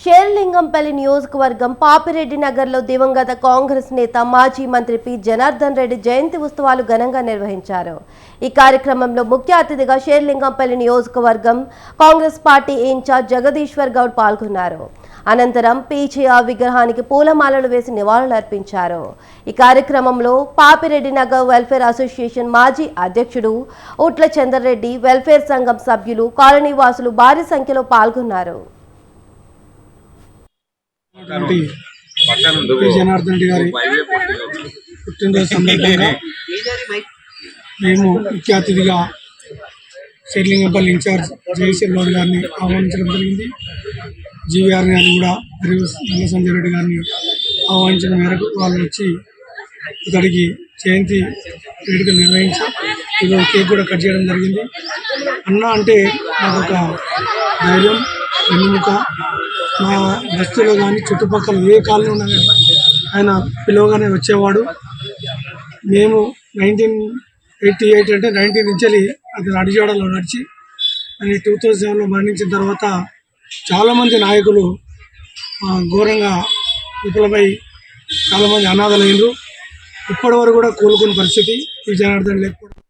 షేర్లింగంపల్లి నియోజకవర్గం పాపిరెడ్డి నగర్లో దివంగత కాంగ్రెస్ నేత మాజీ మంత్రి పి జనార్దన్ రెడ్డి జయంతి ఉత్సవాలు ఘనంగా నిర్వహించారు. ఈ కార్యక్రమంలో ముఖ్య అతిథిగా షేర్లింగంపల్లి నియోజకవర్గం కాంగ్రెస్ పార్టీ ఇన్ఛార్జ్ జగదీశ్వర్ గౌడ్ పాల్గొన్నారు. అనంతరం పీచేఆర్ విగ్రహానికి పూలమాలలు వేసి నివాళులర్పించారు ఈ కార్యక్రమంలో పాపిరెడ్డి నగర్ వెల్ఫేర్ అసోసియేషన్ మాజీ అధ్యక్షుడు ఉట్ల చంద్రరెడ్డి వెల్ఫేర్ సంఘం సభ్యులు కాలనీ వాసులు భారీ సంఖ్యలో పాల్గొన్నారు. జనార్దన్ రెడ్డి గారి పుట్టినరోజు సందర్భంగా మేము ముఖ్య అతిథిగా షెర్లింగంపల్లి ఇన్ఛార్జ్ జయశ్రీ గౌడ్ గారిని ఆహ్వానించడం జరిగింది. జీవీఆర్ గారిని కూడా మరియు సంజయ్ రెడ్డి గారిని ఆహ్వానించిన మేరకు వాళ్ళు వచ్చి ఇతడికి జయంతి వేడుకలు నిర్వహించి ఈరోజు కేక్ కూడా కట్ చేయడం జరిగింది. అన్న అంటే నాకు ఒక ధైర్యం వెన్నుముక మా బస్తీలో కానీ చుట్టుపక్కల ఏ కాలనీ ఉన్నా కానీ ఆయన పిలువగానే వచ్చేవాడు. మేము నైన్టీన్ ఎయిటీ ఎయిట్ అంటే నైన్టీన్ నుంచి అది నడిజోడలో నడిచి అని టూ థౌజండ్ సెవెన్లో మరణించిన తర్వాత చాలామంది నాయకులు ఘోరంగా విఫలమై చాలామంది అనాథలైనరు. ఇప్పటి వరకు కూడా కోలుకున్న పరిస్థితి. ఈ జనార్దన్ లేకపోవడం